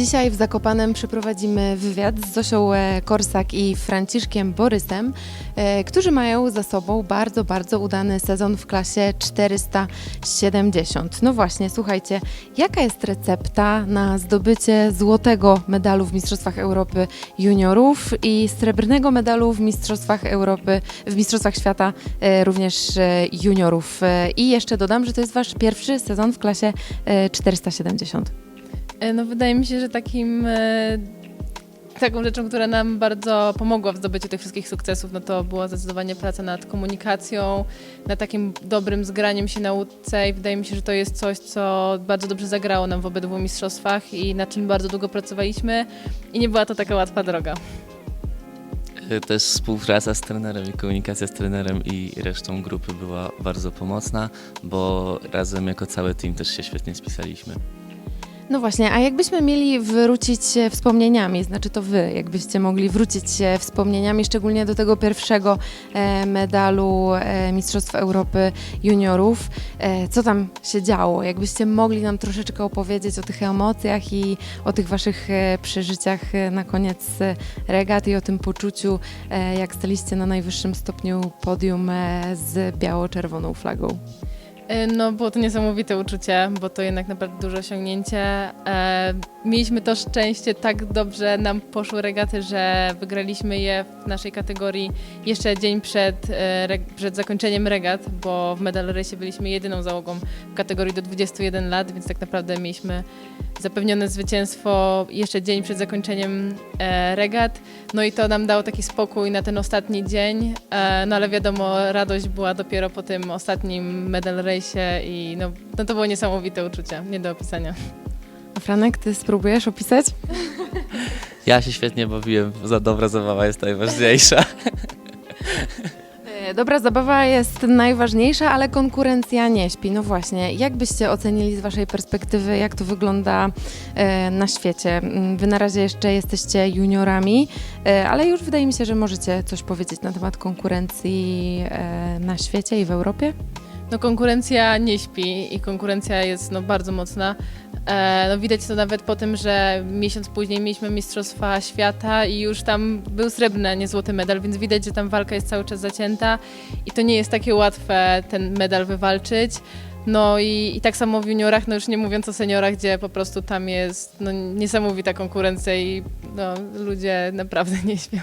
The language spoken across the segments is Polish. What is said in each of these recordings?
Dzisiaj w Zakopanem przeprowadzimy wywiad z Zosią e, Korsak i Franciszkiem Borysem, e, którzy mają za sobą bardzo, bardzo udany sezon w klasie 470. No właśnie, słuchajcie, jaka jest recepta na zdobycie złotego medalu w Mistrzostwach Europy Juniorów i srebrnego medalu w Mistrzostwach Europy, w Mistrzostwach Świata e, również juniorów. I jeszcze dodam, że to jest wasz pierwszy sezon w klasie e, 470. E, No wydaje mi się, że takim e, taką rzeczą, która nam bardzo pomogła w zdobyciu tych wszystkich sukcesów, no to była zdecydowanie praca nad komunikacją, nad takim dobrym zgraniem się nauce i wydaje mi się, że to jest coś, co bardzo dobrze zagrało nam w obydwu mistrzostwach i nad czym bardzo długo pracowaliśmy i nie była to taka łatwa droga. Y, Też współpraca z trenerem i komunikacja z trenerem i resztą grupy była bardzo pomocna, bo razem jako cały team też się świetnie spisaliśmy. No właśnie, a jakbyśmy mieli wrócić e, wspomnieniami, znaczy to wy, jakbyście mogli wrócić e, wspomnieniami, szczególnie do tego pierwszego e, medalu e, Mistrzostw Europy Juniorów, e, co tam się działo? Jakbyście mogli nam troszeczkę opowiedzieć o tych emocjach i o tych waszych przeżyciach na koniec regat i o tym poczuciu, jak staliście na najwyższym stopniu podium z biało-czerwoną flagą. E, No było to niesamowite uczucie, bo to jednak naprawdę duże osiągnięcie. E, mieliśmy to szczęście, tak dobrze nam poszły regaty, że wygraliśmy je w naszej kategorii jeszcze dzień przed, e, przed zakończeniem regat, bo w medal byliśmy jedyną załogą w kategorii do 21 lat, więc tak naprawdę mieliśmy zapewnione zwycięstwo jeszcze dzień przed zakończeniem e, regat. No i to nam dało taki spokój na ten ostatni dzień, e, no ale wiadomo, radość była dopiero po tym ostatnim medal race i no, no to było niesamowite uczucie, nie do opisania. A Franek, ty spróbujesz opisać? Ja się świetnie bawiłem, za dobra zabawa jest najważniejsza. Dobra zabawa jest najważniejsza, ale konkurencja nie śpi. No właśnie, jak byście ocenili z Waszej perspektywy, jak to wygląda e, na świecie? Mm, Wy na razie jeszcze jesteście juniorami, e, ale już wydaje mi się, że możecie coś powiedzieć na temat konkurencji e, na świecie i w Europie. No konkurencja nie śpi i konkurencja jest no, bardzo mocna. E, no, widać to nawet po tym, że miesiąc później mieliśmy Mistrzostwa Świata i już tam był srebrny, a nie złoty medal, więc widać, że tam walka jest cały czas zacięta i to nie jest takie łatwe ten medal wywalczyć. No i, i tak samo w juniorach, no już nie mówiąc o seniorach, gdzie po prostu tam jest no, niesamowita konkurencja i no, ludzie naprawdę nie śpią.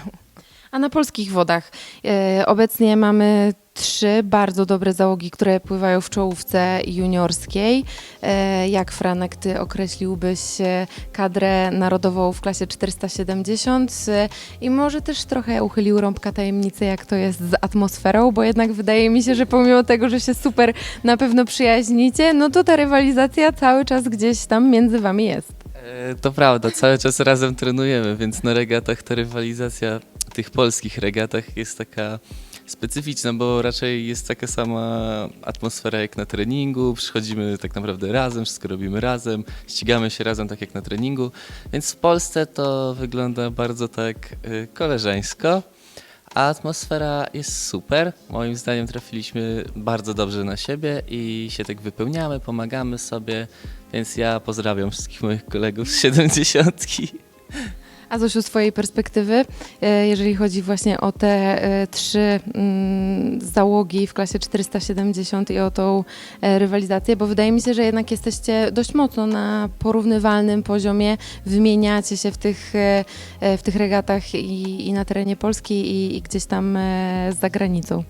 A na polskich wodach e, obecnie mamy trzy bardzo dobre załogi, które pływają w czołówce juniorskiej. E, jak Franek, ty określiłbyś e, kadrę narodową w klasie 470 e, i może też trochę uchylił rąbka tajemnicy, jak to jest z atmosferą, bo jednak wydaje mi się, że pomimo tego, że się super na pewno przyjaźnicie, no to ta rywalizacja cały czas gdzieś tam między wami jest. E, To prawda, cały czas razem trenujemy, więc na regatach ta rywalizacja, tych polskich regatach jest taka specyficzna, bo raczej jest taka sama atmosfera jak na treningu, przychodzimy tak naprawdę razem, wszystko robimy razem, ścigamy się razem tak jak na treningu, więc w Polsce to wygląda bardzo tak e, koleżeńsko. A atmosfera jest super. Moim zdaniem trafiliśmy bardzo dobrze na siebie i się tak wypełniamy, pomagamy sobie. Więc ja pozdrawiam wszystkich moich kolegów z 70. A Zosiu, z Twojej perspektywy, e, jeżeli chodzi właśnie o te e, trzy mm, załogi w klasie 470 i o tą e, rywalizację, bo wydaje mi się, że jednak jesteście dość mocno na porównywalnym poziomie, wymieniacie się w tych, w tych regatach i, i na terenie Polski i, i gdzieś tam za granicą.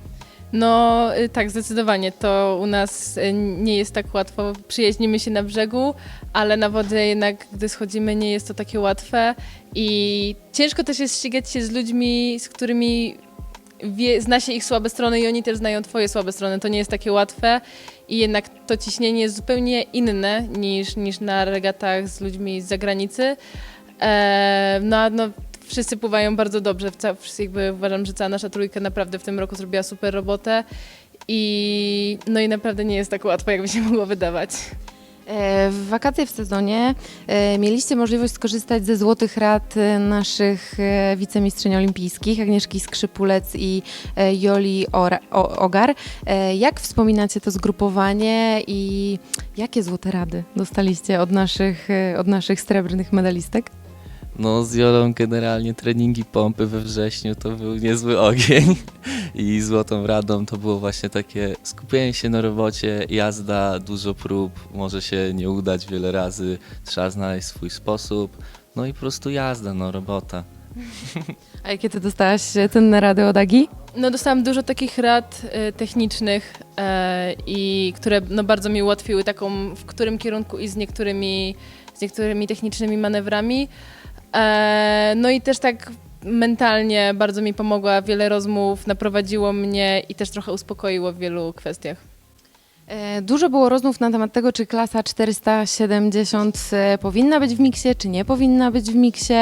No y, tak, zdecydowanie. To u nas y, nie jest tak łatwo. Przyjaźnimy się na brzegu, ale na wodzie jednak, gdy schodzimy, nie jest to takie łatwe. I ciężko też jest ścigać się z ludźmi, z którymi wie, zna się ich słabe strony i oni też znają twoje słabe strony. To nie jest takie łatwe i jednak to ciśnienie jest zupełnie inne niż, niż na regatach z ludźmi z zagranicy. E, no, no, wszyscy pływają bardzo dobrze. Wszyscy jakby uważam, że cała nasza trójka naprawdę w tym roku zrobiła super robotę. I, no i naprawdę nie jest tak łatwo, jakby się mogło wydawać. E, W wakacje w sezonie e, mieliście możliwość skorzystać ze złotych rad e, naszych e, wicemistrzyń olimpijskich, Agnieszki Skrzypulec i Joli Ogar. Jak wspominacie to zgrupowanie i jakie złote rady dostaliście od naszych, od naszych srebrnych medalistek? No z Jolą generalnie treningi pompy we wrześniu to był niezły ogień i złotą radą to było właśnie takie skupienie się na robocie, jazda, dużo prób, może się nie udać wiele razy, trzeba znaleźć swój sposób, no i po prostu jazda, no robota. A jakie ty dostałaś e, cenne rady od Agi? No dostałam dużo takich rad e, technicznych e, i które no, bardzo mi ułatwiły taką, w którym kierunku i z niektórymi, z niektórymi technicznymi manewrami. E, no i też tak mentalnie bardzo mi pomogła, wiele rozmów naprowadziło mnie i też trochę uspokoiło w wielu kwestiach. E, Dużo było rozmów na temat tego, czy klasa 470 e, powinna być w miksie, czy nie powinna być w miksie.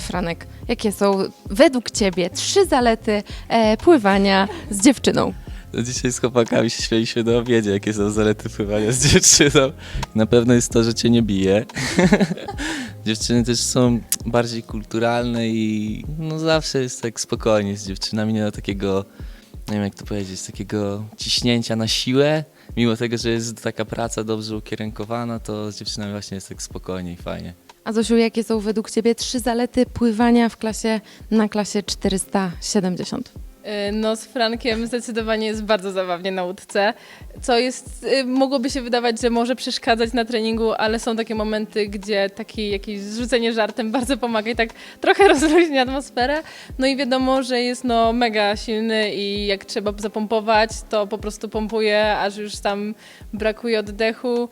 Franek, jakie są według Ciebie trzy zalety pływania z dziewczyną? No dzisiaj z chłopakami się śmieliśmy na obiedzie, jakie są zalety pływania z dziewczyną. Na pewno jest to, że cię nie bije. Dziewczyny też są bardziej kulturalne i no zawsze jest tak spokojnie z dziewczynami, nie ma takiego, nie wiem jak to powiedzieć, takiego ciśnięcia na siłę. Mimo tego, że jest taka praca dobrze ukierunkowana, to z dziewczynami właśnie jest tak spokojnie i fajnie. A Zosiu, jakie są według Ciebie trzy zalety pływania w klasie na klasie 470? Y, No z Frankiem zdecydowanie jest bardzo zabawnie na łódce, co jest, y, mogłoby się wydawać, że może przeszkadzać na treningu, ale są takie momenty, gdzie takie jakieś zrzucenie żartem bardzo pomaga i tak trochę rozluźnia atmosferę. No i wiadomo, że jest no mega silny i jak trzeba zapompować, to po prostu pompuje, aż już tam brakuje oddechu.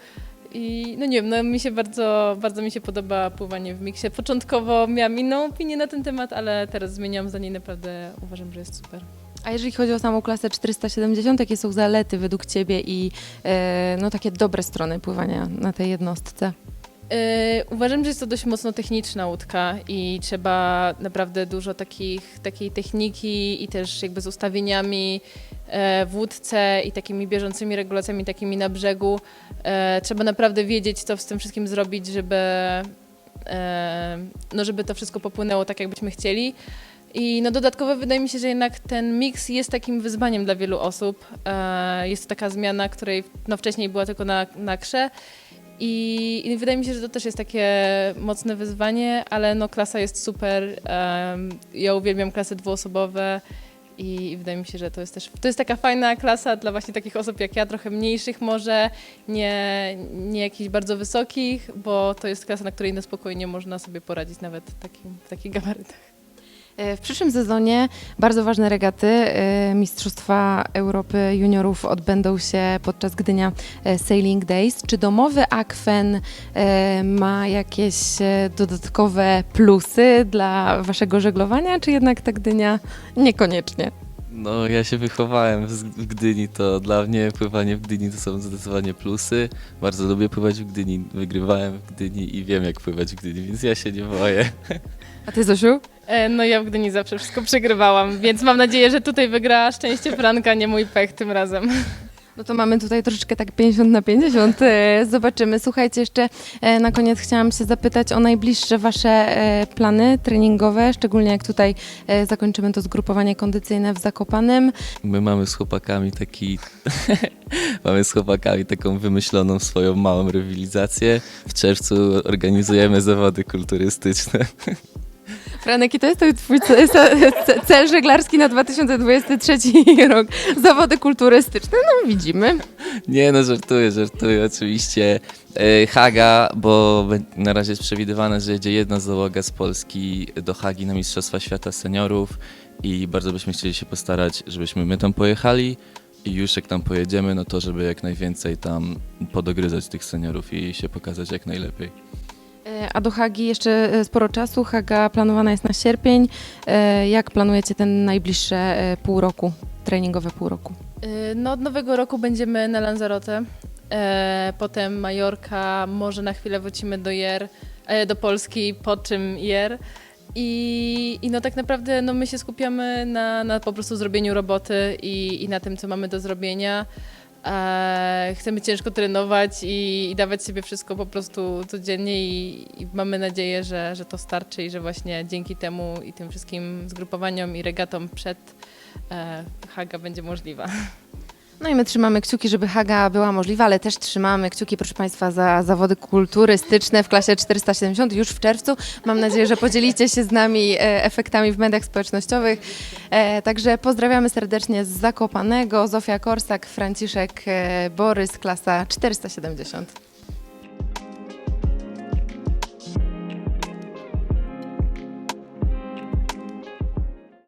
I no nie wiem, no mi się bardzo, bardzo mi się podoba pływanie w miksie. Początkowo miałam inną opinię na ten temat, ale teraz zmieniam zdanie i naprawdę uważam, że jest super. A jeżeli chodzi o samą klasę 470, jakie są zalety według Ciebie i e, no, takie dobre strony pływania na tej jednostce? Yy, uważam, że jest to dość mocno techniczna łódka i trzeba naprawdę dużo takich, takiej techniki i też jakby z ustawieniami e, w łódce i takimi bieżącymi regulacjami takimi na brzegu. E, trzeba naprawdę wiedzieć, co z tym wszystkim zrobić, żeby, e, no żeby to wszystko popłynęło tak, jakbyśmy chcieli. I no dodatkowo wydaje mi się, że jednak ten miks jest takim wyzwaniem dla wielu osób. Jest to taka zmiana, której no wcześniej była tylko na, na krze. I, I wydaje mi się, że to też jest takie mocne wyzwanie, ale no klasa jest super. ja uwielbiam klasy dwuosobowe i, i wydaje mi się, że to jest też to jest taka fajna klasa dla właśnie takich osób jak ja, trochę mniejszych może, nie, nie jakichś bardzo wysokich, bo to jest klasa, na której na spokojnie można sobie poradzić nawet takim, w takich gabarytach. E, W przyszłym sezonie bardzo ważne regaty e, Mistrzostwa Europy Juniorów odbędą się podczas Gdynia e, Sailing Days. Czy domowy akwen ma jakieś dodatkowe plusy dla waszego żeglowania, czy jednak ta Gdynia niekoniecznie? No ja się wychowałem w Gdyni, to dla mnie pływanie w Gdyni to są zdecydowanie plusy. Bardzo lubię pływać w Gdyni, wygrywałem w Gdyni i wiem jak pływać w Gdyni, więc ja się nie boję. A ty, Zosiu? E, No ja w Gdyni zawsze wszystko przegrywałam, więc mam nadzieję, że tutaj wygra szczęście Franka, nie mój pech tym razem. No to mamy tutaj troszeczkę tak 50 na 50. e, Zobaczymy. Słuchajcie, jeszcze e, na koniec chciałam się zapytać o najbliższe Wasze plany treningowe, szczególnie jak tutaj zakończymy to zgrupowanie kondycyjne w Zakopanem. My mamy z chłopakami taki, mamy z chłopakami taką wymyśloną swoją małą rywalizację. W czerwcu organizujemy zawody kulturystyczne. Franek, i to jest to twój ce- ce- ce- cel żeglarski na 2023 rok. Zawody kulturystyczne, no widzimy. Nie no, żartuję, żartuję oczywiście. E, Haga, bo na razie jest przewidywane, że jedzie jedna załoga z Polski do Hagi na Mistrzostwa Świata Seniorów i bardzo byśmy chcieli się postarać, żebyśmy my tam pojechali i już jak tam pojedziemy, no to żeby jak najwięcej tam podogryzać tych seniorów i się pokazać jak najlepiej. E, A do Hagi jeszcze e, sporo czasu. Haga planowana jest na sierpień. E, Jak planujecie ten najbliższe pół roku, treningowe pół roku? No od nowego roku będziemy na Lanzarote, potem Majorka, może na chwilę wrócimy do Jer, do Polski, po czym Jer. I, I no tak naprawdę no my się skupiamy na, na po prostu zrobieniu roboty i, i na tym, co mamy do zrobienia. E, chcemy ciężko trenować i, i dawać sobie wszystko po prostu codziennie i, i mamy nadzieję, że, że to starczy i że właśnie dzięki temu i tym wszystkim zgrupowaniom i regatom przed e, Haga będzie możliwa. No i my trzymamy kciuki, żeby Haga była możliwa, ale też trzymamy kciuki, proszę Państwa, za zawody kulturystyczne w klasie 470 już w czerwcu. Mam nadzieję, że podzielicie się z nami e, efektami w mediach społecznościowych. E, Także pozdrawiamy serdecznie z Zakopanego, Zofia Korsak, Franciszek e, Borys, klasa 470.